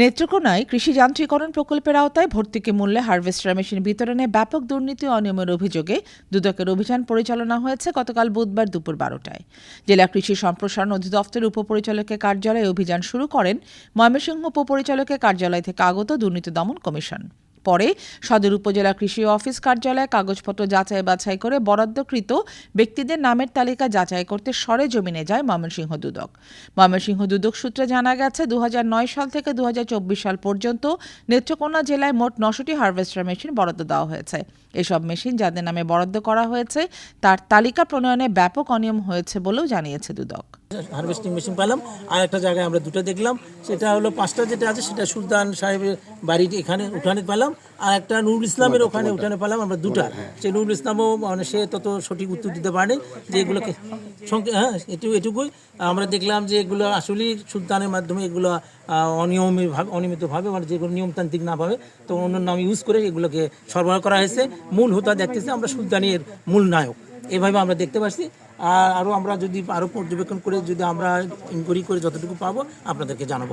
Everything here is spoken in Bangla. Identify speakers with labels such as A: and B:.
A: নেত্রকোনায় কৃষি যান্ত্রিকরণ প্রকল্পের আওতায় ভর্তুকি মূল্যে হার্ভেস্টার মেশিন বিতরণে ব্যাপক দুর্নীতি অনিয়মের অভিযোগে দুদকের অভিযান পরিচালনা হয়েছে গতকাল বুধবার দুপুর বারোটায়। জেলা কৃষি সম্প্রসারণ অধিদপ্তরের উপপরিচালকের কার্যালয়ে অভিযান শুরু করেন ময়মনসিংহ উপপরিচালকের কার্যালয় থেকে আগত দুর্নীতি দমন কমিশন। পরে সদর উপজেলা কৃষি অফিস কার্যালয়ে কাগজপত্র যাচাই বাছাই করে বরাদ্দকৃত ব্যক্তিদের নামের তালিকা যাচাই করতে সরে জমিনে যায় ময়মনসিংহ দুদক। ময়মনসিংহ দুদক সূত্রে জানা গেছে দু হাজার নয় সাল থেকে দুহাজার চব্বিশ সাল পর্যন্ত নেত্রকোনা জেলায় মোট নশোটি হারভেস্টার মেশিন বরাদ্দ দেওয়া হয়েছে। এসব মেশিন যাদের নামে বরাদ্দ করা হয়েছে, তার তালিকা প্রণয়নে ব্যাপক অনিয়ম হয়েছে বলেও জানিয়েছে দুদক।
B: হারভেস্টিং মেশিন পেলাম আর একটা জায়গায় আমরা দুটো দেখলাম। সেটা হলো পাঁচটা যেটা আছে, সেটা সুলতান সাহেবের বাড়ির এখানে উঠানে পেলাম আর একটা নুরুল ইসলামের ওখানে উঠানে পেলাম আমরা দুটা। সেই নুরুল ইসলামও মানে সে তত সঠিক উত্তর দিতে পারেনি যে এগুলোকে হ্যাঁ এটু এটুকুই। আমরা দেখলাম যে এগুলো আসলেই সুলতানের মাধ্যমে এগুলো অনিয়মিতভাবে অনিয়মিতভাবে মানে যেগুলো নিয়মতান্ত্রিক না ভাবে তো অন্য নাম ইউজ করে এগুলোকে সরবরাহ করা হয়েছে। মূল হোতা দেখতেছে আমরা সুলতানের মূল নায়ক। এভাবে আমরা দেখতে পাচ্ছি আর আরও আমরা যদি আরও পর্যবেক্ষণ করে যদি আমরা ইনকোয়ারি করে যতটুকু পাবো, আপনাদেরকে জানাব।